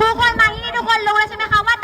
ทุกคนมาที่นี่ทุกคนรู้แล้วใช่ไหมคะว่า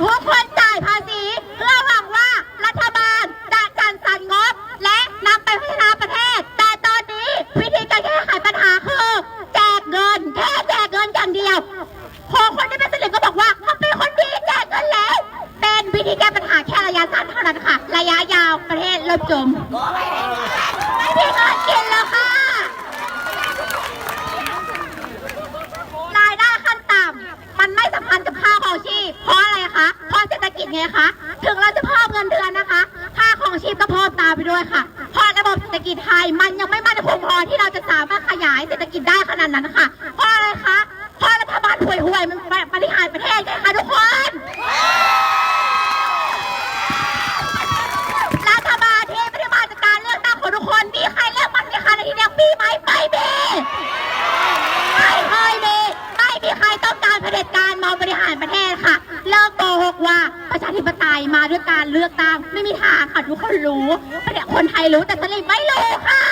ทุกคนจ่ายภาษีเพื่อหวังว่ารัฐบาลจะจัดสรรงบ และนำไปพัฒนาประเทศ แต่ตอนนี้วิธีการแก้ไขปัญหาคือแจกเงินแค่แจกเงินอย่างเดียวพอคนที่เป็นสิริก็บอกว่าเขาเป็นคนดีแจกเงินแล้ว เป็นวิธีแก้ปัญหาแค่ระยะสั้นเท่านั้นค่ะ ระยะยาวประเทศล่มจมไม่มีเงิน ไงคะ ถึงเราจะเพิ่มเงินเดือนนะคะ ค่าของชีพก็เพิ่มตามไปด้วยค่ะ เพราะระบบเศรษฐกิจไทยมันยังไม่มั่นคงพอที่เราจะสามารถขยายเศรษฐกิจได้ขนาดนั้นค่ะ ว่าประชาธิปไตยมาด้วยการเลือกตั้งไม่มีทางค่ะทุกคนรู้แต่คนไทยรู้แต่สลิมไม่รู้ค่ะ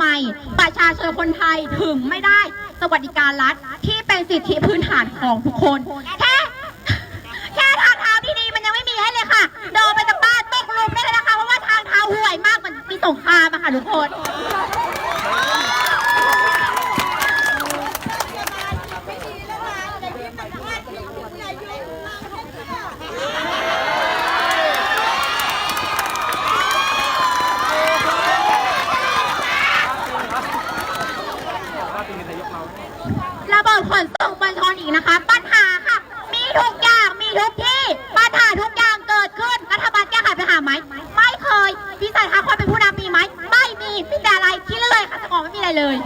ไม ประชาชนคนไทยถึงไม่ได้สวัสดิการรัฐที่เป็นสิทธิพื้นฐานของทุกคน แค่แค่ทางเท้านี่ดีมันยังไม่มีให้เลยค่ะเดินไปจากบ้านตกลุมได้เลยนะคะเพราะว่าทางเท้าห่วยมากเหมือนมีสงครามอะค่ะทุกคน rồi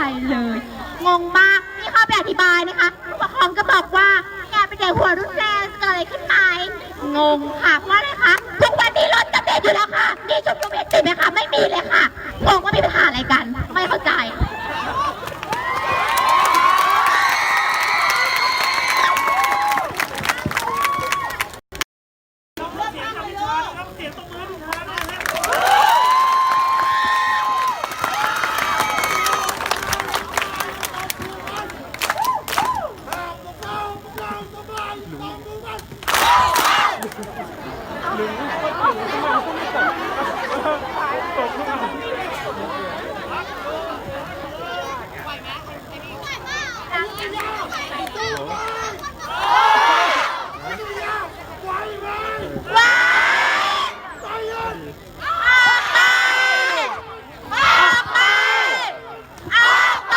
มิดสิทธิใครเลย งงมากนี่เข้าไปอธิบายนะคะผู้ปกครองก็บอกว่าแกเป็นเด็กหัวรุ่นแรงเกิดอะไรขึ้นไหมงงค่ะเพราะอะไรคะทุกวันนี้รถจะติดอยู่แล้วค่ะนี่ชุมนุมเห็นติดไหมคะไม่มีเลยค่ะงงว่ามีปัญหาอะไรกัน ไม่เข้าใจ ว้ายออกไปออกไปออกไป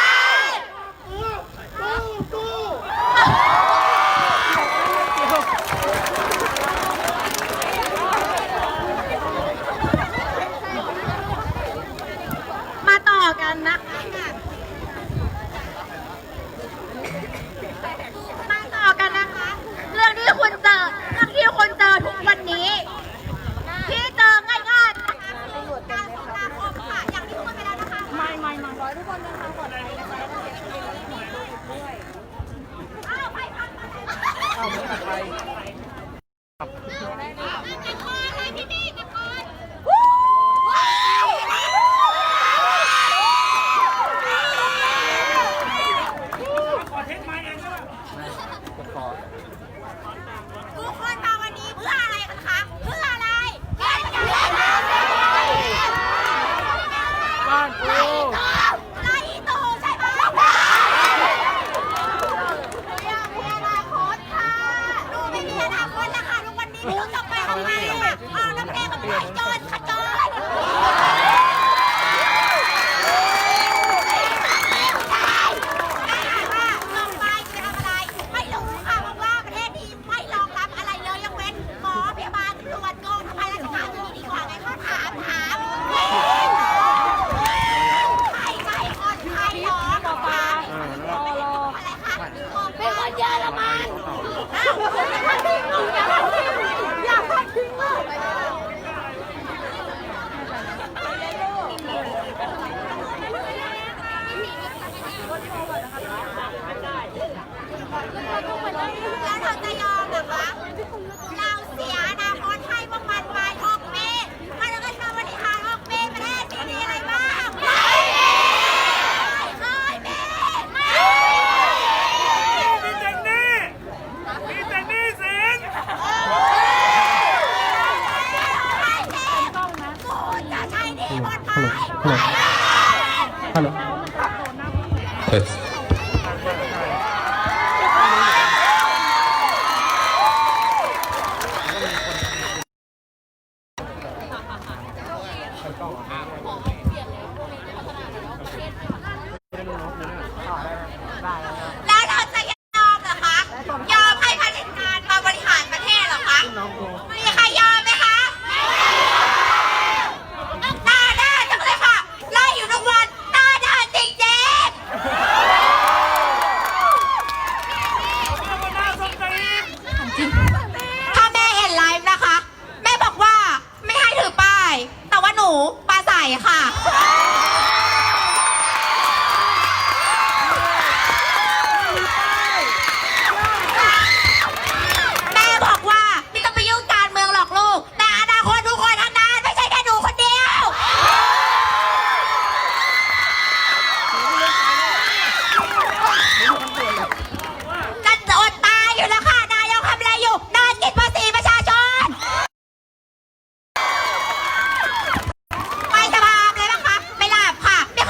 มาต่อกันนะคะมาต่อกันนะคะ เรื่องที่คุณเจอ เรื่องที่คุณเจอทุกวันนี้ ที่เจอง่ายๆนะคะคือการส่งนาคมค่ะ อย่างที่พูดไปแล้วนะคะ ไม่ไม่ไม่ร้อยทุกคนเดินทางปลอดภัยนะคะแล้วก็เก็บเงินด้วยอ้าวไปพักมาเลยอ้าวไม่ไปเก็บก่อนเลยพี่พี่เก็บก่อนวู้ว้าว ขอเทสไม้เองใช่ไหม ทุกคนมาวันนี้เพื่ออะไรกันคะ เพื่ออะไรเพื่ออะไร บ้ Hello。对。 ค่ะ